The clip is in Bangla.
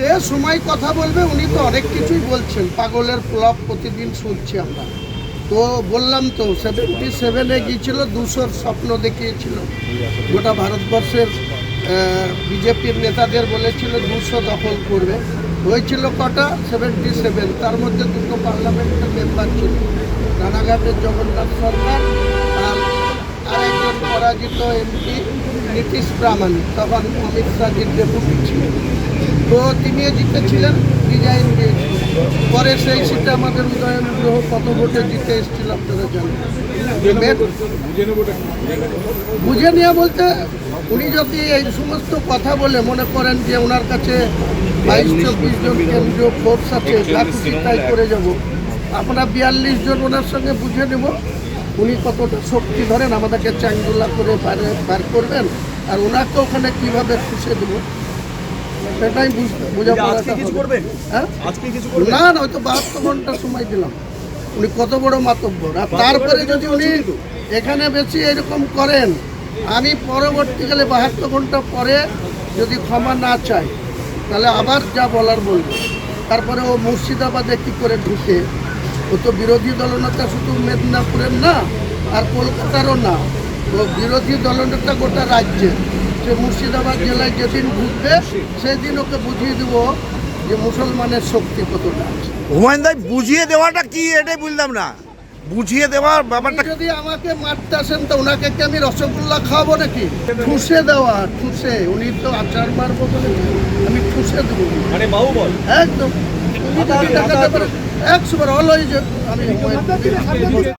যে সময় কথা বলবে উনি তো অনেক কিছুই বলছেন। পাগলের প্লব প্রতিদিন শুনছি আমরা। তো বললাম তো সেভেন্টি সেভেনে গিয়েছিল, দুশোর স্বপ্ন দেখিয়েছিল। গোটা ভারতবর্ষের বিজেপির নেতাদের বলেছিল দুশো দখল করবে। হয়েছিল কটা? সেভেন্টি সেভেন তার মধ্যে দুটো পার্লামেন্টের মেম্বার ছিল। রানাঘাটের জগন্নাথ সরকার আর আরেকজন পরাজিত এমপি নীতিশ প্রামাণিক তখন অমিত শাহজির ডেপুটি ছিলেন তো তিনিও জিতেছিলেন রিজাইন দিয়েছিলেন পরে সেই সিটে আমাদের উদয়ন গ্রহ কত ভোটে জিতে এসেছিল আপনারা জানেন? বুঝে নিয়ে বলতে উনি যদি এই সমস্ত কথা বলে মনে করেন যে ওনার কাছে বাইশ চব্বিশ জন কেন্দ্রীয় ফোর্স আছে তাই করে যাব। আমরা বিয়াল্লিশ জন ওনার সঙ্গে বুঝে নেব। উনি কতটা শক্তি ধরেন আমাদেরকে চ্যাংদোলা করে বাইরে বার করবেন আর ওনাকে ওখানে কীভাবে খুশে দেবো? সেটাই বোঝা করবেন? হ্যাঁ? না না হয়তো বাহাত্তর ঘণ্টা সময় দিলাম। উনি কত বড় মাতব্বর। আর তারপরে যদি উনি এখানে বেশি এরকম করেন আমি পরবর্তীকালে বাহাত্তর ঘণ্টা পরে যদি ক্ষমা না চাই তাহলে আবার যা বলার বলব। তারপরে ও মুর্শিদাবাদে কী করে ঢুকে ও তো বিরোধী দলনেতা শুধু মেদিনীপুরের না আর কলকাতারও না। ও বিরোধী দলনেতা গোটা রাজ্যের সে মুর্শিদাবাদ জেলায় যেদিন ঘুরবে সেদিন ওকে বুঝিয়ে দেবো যে মুসলমানের শক্তি কতটা আছে। হুমায়ুন দাই বুঝিয়ে দেওয়াটা কি? এটাই বুঝলাম না। বুঝিয়ে দেওয়ার ব্যাপারটা যদি আমাকে মারতে আসেন তো ওনাকে কি আমি রসগোল্লা খাওয়াবো নাকি? ঠুসে দেওয়া ঠুসে। উনি তো আচার মারবো বলে আমি ঠুসে দেবো। মানে বাহুবল একদম। উনি যদি দেখাতে পারেন একশো বার অলওয়েজ আমি